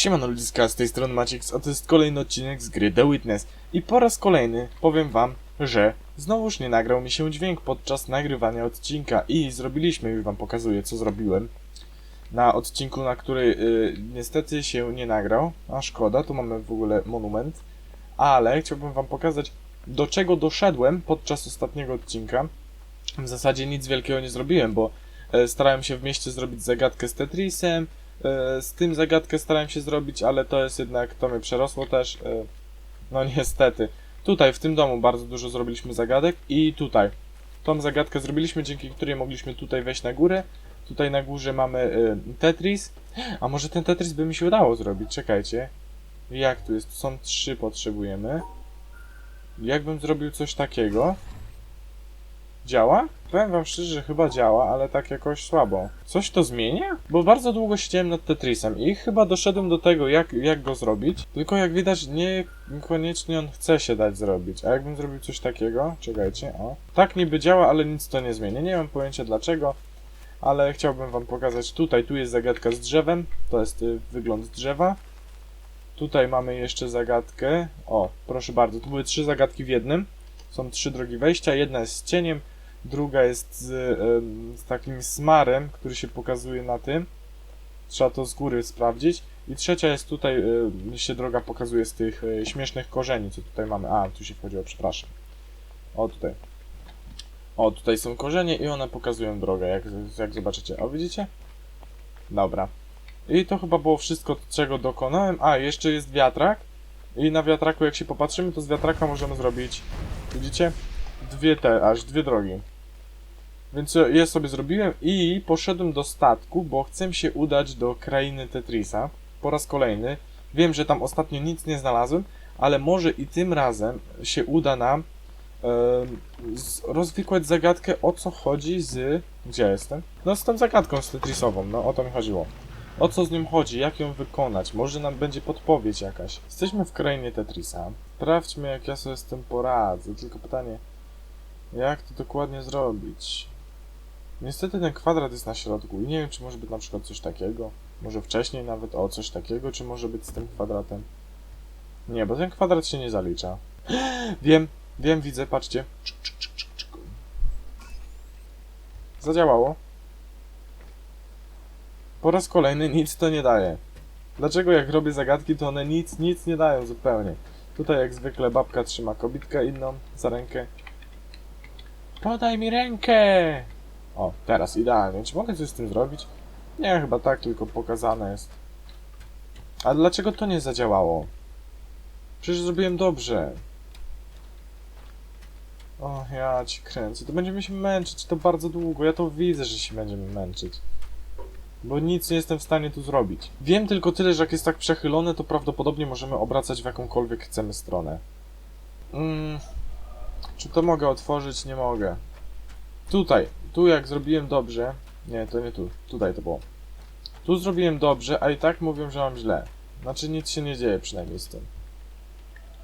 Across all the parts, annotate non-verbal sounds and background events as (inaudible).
Siemano ludziska, z tej strony Maciek, a to jest kolejny odcinek z gry The Witness. I po raz kolejny powiem wam, że znowuż nie nagrał mi się dźwięk podczas nagrywania odcinka i zrobiliśmy, już wam pokazuję co zrobiłem. Na odcinku, na który y, niestety się nie nagrał, a szkoda, tu mamy w ogóle monument. Ale chciałbym wam pokazać, do czego doszedłem podczas ostatniego odcinka. W zasadzie nic wielkiego nie zrobiłem, bo e, starałem się w mieście zrobić zagadkę z Tetrisem, Z tym zagadkę starałem się zrobić, ale to jest jednak, to mnie przerosło też. e, No niestety. Tutaj, w tym domu bardzo dużo zrobiliśmy zagadek i tutaj. Tą zagadkę zrobiliśmy, dzięki której mogliśmy tutaj wejść na górę. Tutaj na górze mamy e, Tetris. A może ten Tetris by mi się udało zrobić? Czekajcie. Jak tu jest? Są trzy potrzebujemy. Jakbym zrobił coś takiego? Działa? Powiem wam szczerze, że chyba działa, ale tak jakoś słabo. Coś to zmienia? Bo bardzo długo siedziałem nad Tetrisem i chyba doszedłem do tego, jak, jak go zrobić. Tylko jak widać, nie koniecznie on chce się dać zrobić. A jakbym zrobił coś takiego? Czekajcie, o. Tak niby działa, ale nic to nie zmienia. Nie mam pojęcia dlaczego, ale chciałbym wam pokazać. Tutaj, tu jest zagadka z drzewem. To jest y, wygląd drzewa. Tutaj mamy jeszcze zagadkę. O, proszę bardzo, tu były trzy zagadki w jednym. Są trzy drogi wejścia. Jedna jest z cieniem, druga jest z, z takim smarem, który się pokazuje na tym. Trzeba to z góry sprawdzić. I trzecia jest tutaj, się droga pokazuje z tych e, śmiesznych korzeni, co tutaj mamy. A, tu się wchodziło, przepraszam. O, tutaj. O, tutaj są korzenie i one pokazują drogę, jak, jak zobaczycie. O, widzicie? Dobra. I to chyba było wszystko, czego dokonałem. A, jeszcze jest wiatrak. I na wiatraku, jak się popatrzymy, to z wiatraka możemy zrobić, widzicie? Dwie te, aż dwie drogi. Więc e, je sobie zrobiłem i poszedłem do statku, bo chcę się udać do krainy Tetrisa. Po raz kolejny. Wiem, że tam ostatnio nic nie znalazłem, ale może i tym razem się uda nam z- rozwikłać zagadkę o co chodzi z... Gdzie jestem? No z tą zagadką z Tetrisową, no o to mi chodziło. O co z nią chodzi, jak ją wykonać, może nam będzie podpowiedź jakaś. Jesteśmy w krainie Tetrisa. Sprawdźmy jak ja sobie z tym poradzę, tylko pytanie, jak to dokładnie zrobić? Niestety ten kwadrat jest na środku i nie wiem czy może być na przykład coś takiego, może wcześniej nawet o coś takiego, czy może być z tym kwadratem. Nie, bo ten kwadrat się nie zalicza. (gasps) Wiem, wiem, widzę, patrzcie. Zadziałało. Po raz kolejny nic to nie daje. Dlaczego jak robię zagadki, to one nic, nic nie dają zupełnie. Tutaj jak zwykle babka trzyma kobitkę inną za rękę. Podaj mi rękę! O, teraz idealnie. Czy mogę coś z tym zrobić? Nie, chyba tak, tylko pokazane jest. A dlaczego to nie zadziałało? Przecież zrobiłem dobrze. O, ja ci kręcę. To będziemy się męczyć, to bardzo długo. Ja to widzę, że się będziemy męczyć. Bo nic nie jestem w stanie tu zrobić. Wiem tylko tyle, że jak jest tak przechylone, to prawdopodobnie możemy obracać w jakąkolwiek chcemy stronę. Mm, czy to mogę otworzyć? Nie mogę. Tutaj. Tu jak zrobiłem dobrze. Nie, to nie tu. Tutaj to było. Tu zrobiłem dobrze, a i tak mówią, że mam źle. Znaczy nic się nie dzieje przynajmniej z tym.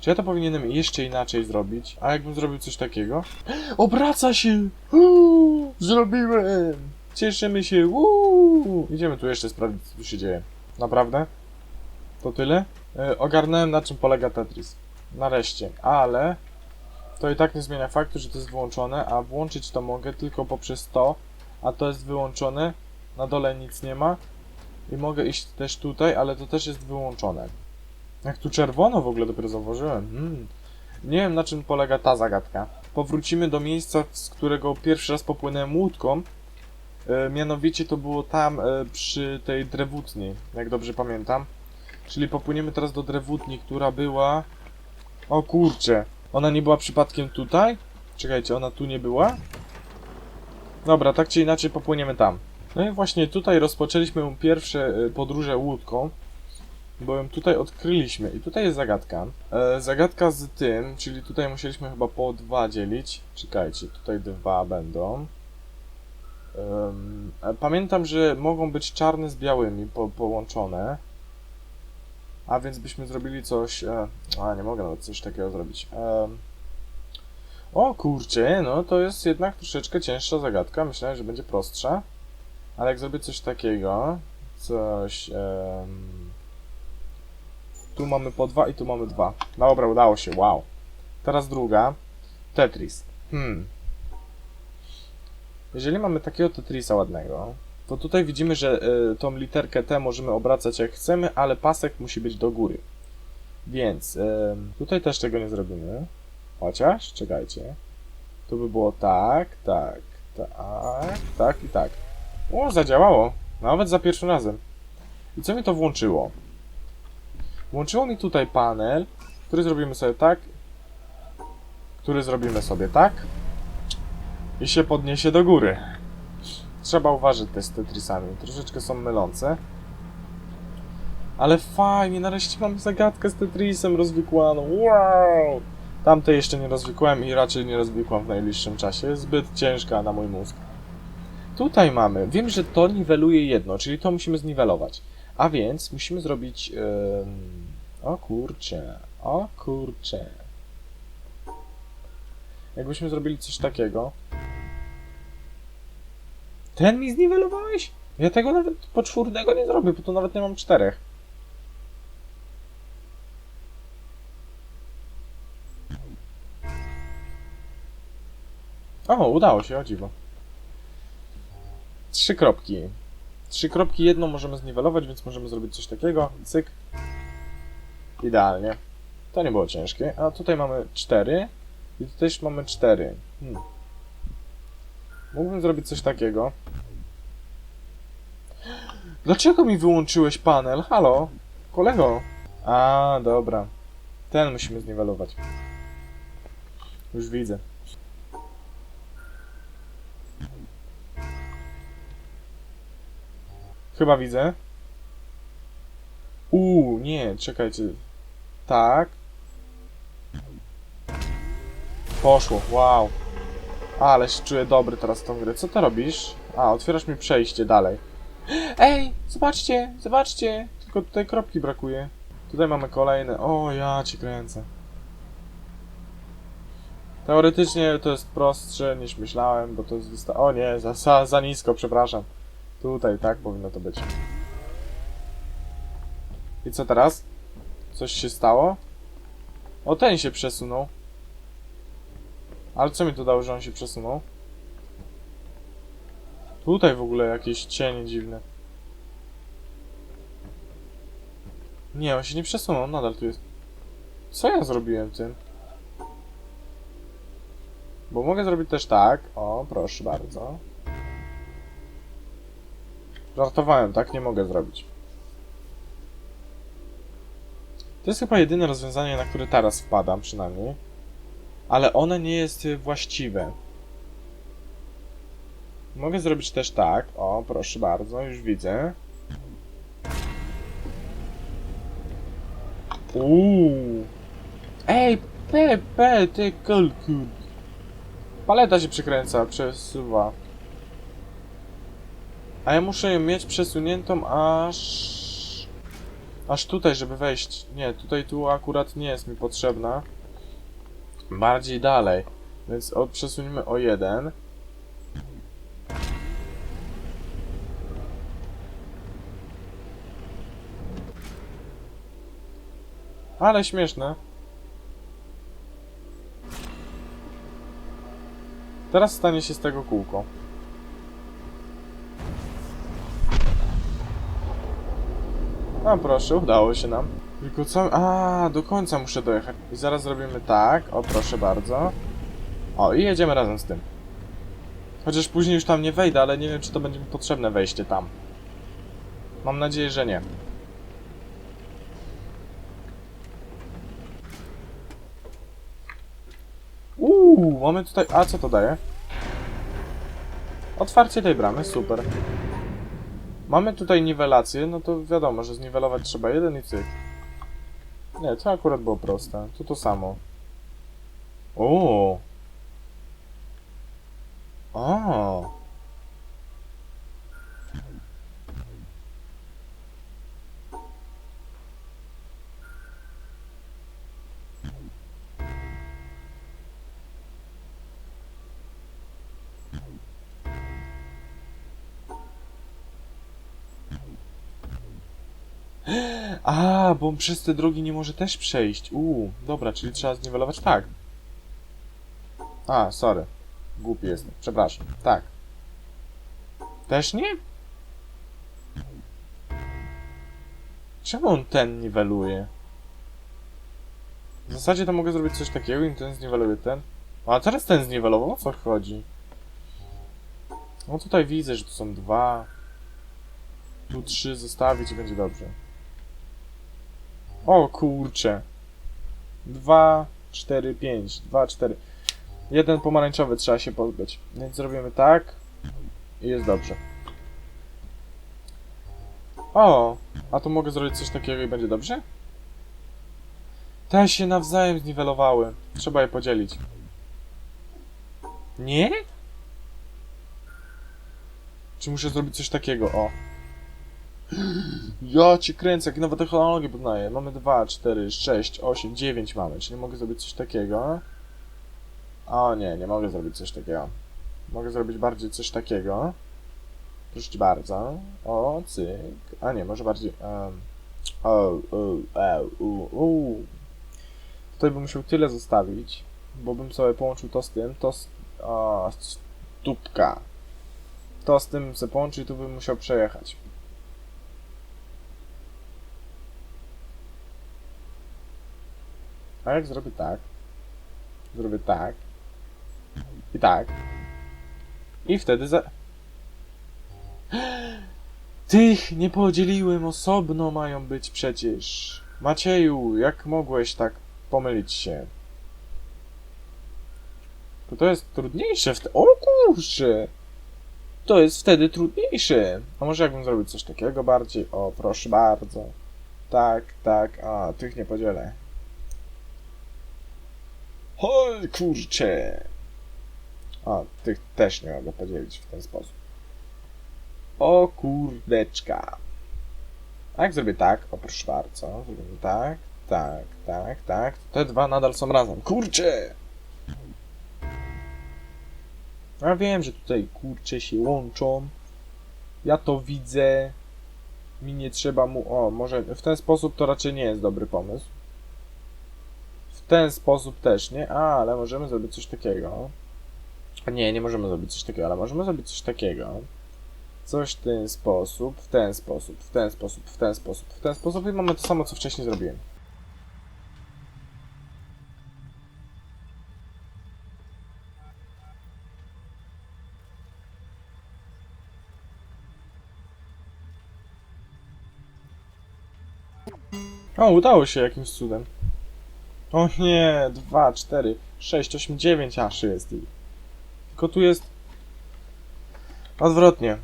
Czy ja to powinienem jeszcze inaczej zrobić? A jakbym zrobił coś takiego? (gasps) Obraca się! Uuu, zrobiłem! Cieszymy się! Uuu. Idziemy tu jeszcze sprawdzić, co tu się dzieje. Naprawdę? To tyle? E, ogarnąłem, na czym polega Tetris. Nareszcie. Ale to i tak nie zmienia faktu, że to jest wyłączone, a włączyć to mogę tylko poprzez to, a to jest wyłączone. Na dole nic nie ma. I mogę iść też tutaj, ale to też jest wyłączone. Jak tu czerwono w ogóle dopiero zauważyłem. Hmm. Nie wiem na czym polega ta zagadka. Powrócimy do miejsca, z którego pierwszy raz popłynąłem łódką. E, mianowicie to było tam e, przy tej drewutni, jak dobrze pamiętam. Czyli popłyniemy teraz do drewutni, która była... O kurcze, ona nie była przypadkiem tutaj? Czekajcie, ona tu nie była? Dobra, tak czy inaczej popłyniemy tam. No i właśnie tutaj rozpoczęliśmy pierwsze e, podróże łódką, bo ją tutaj odkryliśmy. I tutaj jest zagadka. E, zagadka z tym, czyli tutaj musieliśmy chyba po dwa dzielić. Czekajcie, tutaj dwa będą. E, pamiętam, że mogą być czarne z białymi po, połączone. A więc byśmy zrobili coś. E, a nie mogę nawet coś takiego zrobić. Em, o kurczę, no to jest jednak troszeczkę cięższa zagadka. Myślałem, że będzie prostsza. Ale jak zrobię coś takiego, coś. Tu mamy po dwa i tu mamy dwa. Dobra, udało się, wow. Teraz druga. Tetris. Hmm. Jeżeli mamy takiego Tetrisa ładnego, to tutaj widzimy, że y, tą literkę T możemy obracać jak chcemy, ale pasek musi być do góry. Więc y, tutaj też tego nie zrobimy. Chociaż, czekajcie. Tu by było tak, tak, tak, tak i tak. O, zadziałało. Nawet za pierwszym razem. I co mi to włączyło? Włączyło mi tutaj panel, który zrobimy sobie tak, który zrobimy sobie tak i się podniesie do góry. Trzeba uważać te z Tetrisami. Troszeczkę są mylące. Ale fajnie, nareszcie mam zagadkę z Tetrisem rozwikłaną. Wow! Tamte jeszcze nie rozwikłałem i raczej nie rozwikłam w najbliższym czasie. Zbyt ciężka na mój mózg. Tutaj mamy, wiem, że to niweluje jedno, czyli to musimy zniwelować. A więc musimy zrobić... ym, O kurcze, o kurcze. Jakbyśmy zrobili coś takiego. Ten mi zniwelowałeś? Ja tego nawet poczwórnego nie zrobię, bo to nawet nie mam czterech. O, udało się, o dziwo. Trzy kropki. Trzy kropki, jedną możemy zniwelować, więc możemy zrobić coś takiego. Cyk. Idealnie. To nie było ciężkie. A tutaj mamy cztery. I tu też mamy cztery. Hmm. Mógłbym zrobić coś takiego. Dlaczego mi wyłączyłeś panel? Halo? Kolego? A, dobra. Ten musimy zniwelować. Już widzę. Chyba widzę. Uuu, nie, czekajcie. Tak. Poszło, wow. Ale się czuję dobry teraz w tą grę. Co ty robisz? A, otwierasz mi przejście dalej. Ej, zobaczcie, zobaczcie. Tylko tutaj kropki brakuje. Tutaj mamy kolejne. O, ja ci kręcę. Teoretycznie to jest prostsze niż myślałem, bo to jest wysta... O nie, za, za, za nisko, przepraszam. Tutaj, tak powinno to być. I co teraz? Coś się stało? O, ten się przesunął. Ale co mi to dało, że on się przesunął? Tutaj w ogóle jakieś cienie dziwne. Nie, on się nie przesunął, nadal tu jest. Co ja zrobiłem tym? Bo mogę zrobić też tak. O, proszę bardzo. Żartowałem, tak? Nie mogę zrobić. To jest chyba jedyne rozwiązanie, na które teraz wpadam, przynajmniej. Ale one nie jest y, właściwe. Mogę zrobić też tak. O, proszę bardzo, już widzę. Uuu. Ej, Pepe, ty kolkur. Paleta się przykręca, przesuwa. A ja muszę ją mieć przesuniętą aż... Aż tutaj, żeby wejść. Nie, tutaj tu akurat nie jest mi potrzebna. Bardziej dalej. Więc o, przesunimy o jeden. Ale śmieszne. Teraz stanie się z tego kółko. No proszę, udało się nam. Tylko co... A, do końca muszę dojechać. I zaraz zrobimy tak. O, proszę bardzo. O, i jedziemy razem z tym. Chociaż później już tam nie wejdę, ale nie wiem, czy to będzie mi potrzebne wejście tam. Mam nadzieję, że nie. Uuu, mamy tutaj... A, co to daje? Otwarcie tej bramy, super. Mamy tutaj niwelację, no to wiadomo, że zniwelować trzeba jeden i cyk. Nie, to akurat było proste. To to samo. O. O. (gasps) A, bo on przez te drogi nie może też przejść. Uuu, dobra, czyli trzeba zniwelować tak. A, sorry. Głupi jestem, przepraszam. Tak. Też nie? Czemu on ten niweluje? W zasadzie to mogę zrobić coś takiego i ten zniweluje ten. A teraz ten zniwelował, o co chodzi? No tutaj widzę, że tu są dwa. Tu trzy zostawić i będzie dobrze. O kurcze. Dwa, cztery, pięć. Dwa, cztery. Jeden pomarańczowy trzeba się pozbyć. Więc zrobimy tak. I jest dobrze. O, a tu mogę zrobić coś takiego i będzie dobrze? Te się nawzajem zniwelowały. Trzeba je podzielić. Nie? Czy muszę zrobić coś takiego? O. Ja cię kręcę, jakie nowe technologie poznaję. Mamy 2, 4, 6, 8, 9 mamy, czyli mogę zrobić coś takiego. O nie, nie mogę zrobić coś takiego. Mogę zrobić bardziej coś takiego. Proszę bardzo. O, cyk. A nie, może bardziej... Um. O, o, e, u, u. Tutaj bym musiał tyle zostawić, bo bym sobie połączył to z tym, to z... O, stópka. To z tym se połączył i tu bym musiał przejechać. A jak zrobię tak? Zrobię tak. I tak. I wtedy za... (gasps) Tych nie podzieliłem osobno mają być przecież. Macieju, jak mogłeś tak pomylić się? To to jest trudniejsze w te... O kurczę! To jest wtedy trudniejsze. A może jakbym zrobił coś takiego bardziej? O, proszę bardzo. Tak, tak. A, tych nie podzielę. Oj, kurczę. A, tych też nie mogę podzielić w ten sposób. O kurdeczka. A jak zrobię tak? O, proszę bardzo. Zrobimy tak, tak, tak, tak. Te dwa nadal są razem. Kurczę! Ja wiem, że tutaj kurcze się łączą. Ja to widzę. Mi nie trzeba mu. O, może w ten sposób to raczej nie jest dobry pomysł. Ten sposób też nie, A, ale możemy zrobić coś takiego. Nie, nie możemy zrobić coś takiego, ale możemy zrobić coś takiego. Coś w ten sposób, w ten sposób, w ten sposób, w ten sposób, w ten sposób i mamy to samo, co wcześniej zrobiłem. O, udało się jakimś cudem. O nie, 2, 4, 6, 8, 9 aż jest. ich. Tylko tu jest odwrotnie.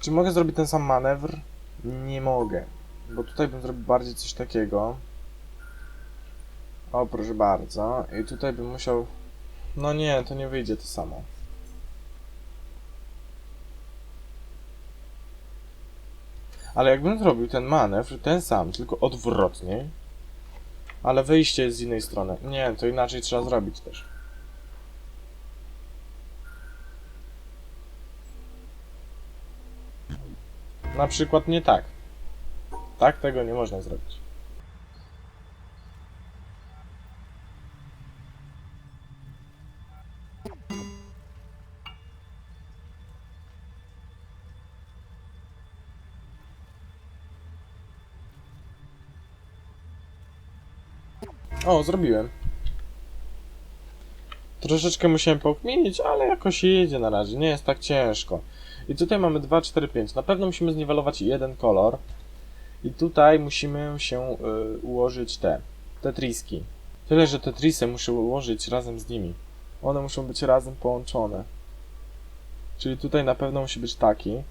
Czy mogę zrobić ten sam manewr? Nie mogę. Bo tutaj bym zrobił bardziej coś takiego. O, proszę bardzo. I tutaj bym musiał... No nie, to nie wyjdzie to samo. Ale jakbym zrobił ten manewr, ten sam, tylko odwrotnie, ale wyjście jest z innej strony. Nie, to inaczej trzeba zrobić też. Na przykład nie tak. Tak tego nie można zrobić. O, zrobiłem. Troszeczkę musiałem pokminić, ale jakoś jedzie na razie, nie jest tak ciężko. I tutaj mamy 2, 4, 5. Na pewno musimy zniwelować jeden kolor. I tutaj musimy się y, ułożyć te tetriski. Tyle, że tetrisy muszę ułożyć razem z nimi. One muszą być razem połączone. Czyli tutaj na pewno musi być taki.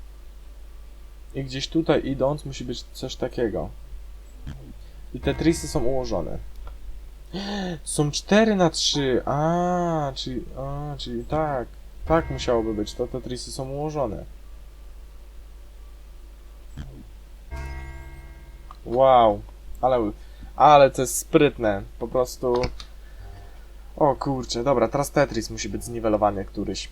I gdzieś tutaj idąc musi być coś takiego. I tetrisy są ułożone. Są 4 na 3. A, czyli, a, czyli tak. Tak musiałoby być. To Tetrisy są ułożone. Wow. Ale, ale to jest sprytne. Po prostu... O kurczę, dobra, teraz Tetris musi być zniwelowany któryś.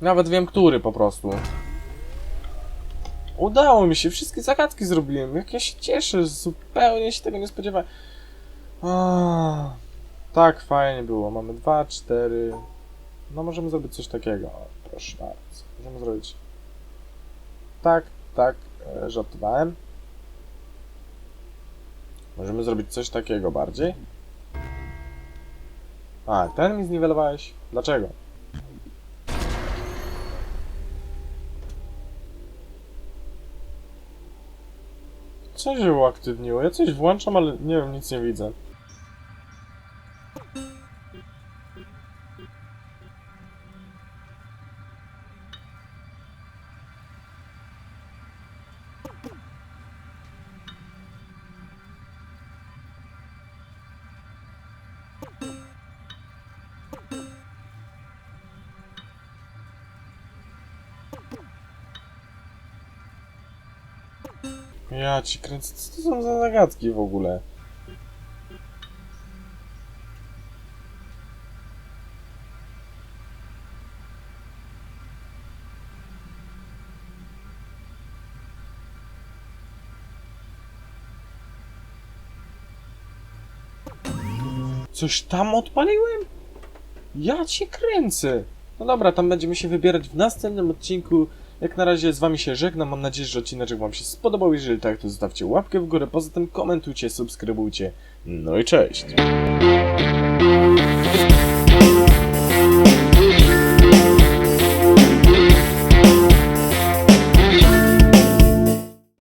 Nawet wiem, który po prostu. Udało mi się, wszystkie zagadki zrobiłem. Jak ja się cieszę, zupełnie się tego nie spodziewałem. Tak, fajnie było. Mamy dwa, cztery. No możemy zrobić coś takiego. Proszę bardzo. Możemy zrobić. Tak, tak, e, żartowałem. Możemy zrobić coś takiego bardziej. A, ten mi zniwelowałeś? Dlaczego? Co się uaktywniło? Ja coś włączam, ale nie wiem, nic nie widzę. Ja ci kręcę, co to są za zagadki w ogóle? Coś tam odpaliłem? Ja cię kręcę! No dobra, tam będziemy się wybierać w następnym odcinku. Jak na razie z wami się żegnam, mam nadzieję, że odcinek wam się spodobał. Jeżeli tak, to zostawcie łapkę w górę, poza tym komentujcie, subskrybujcie. No i cześć!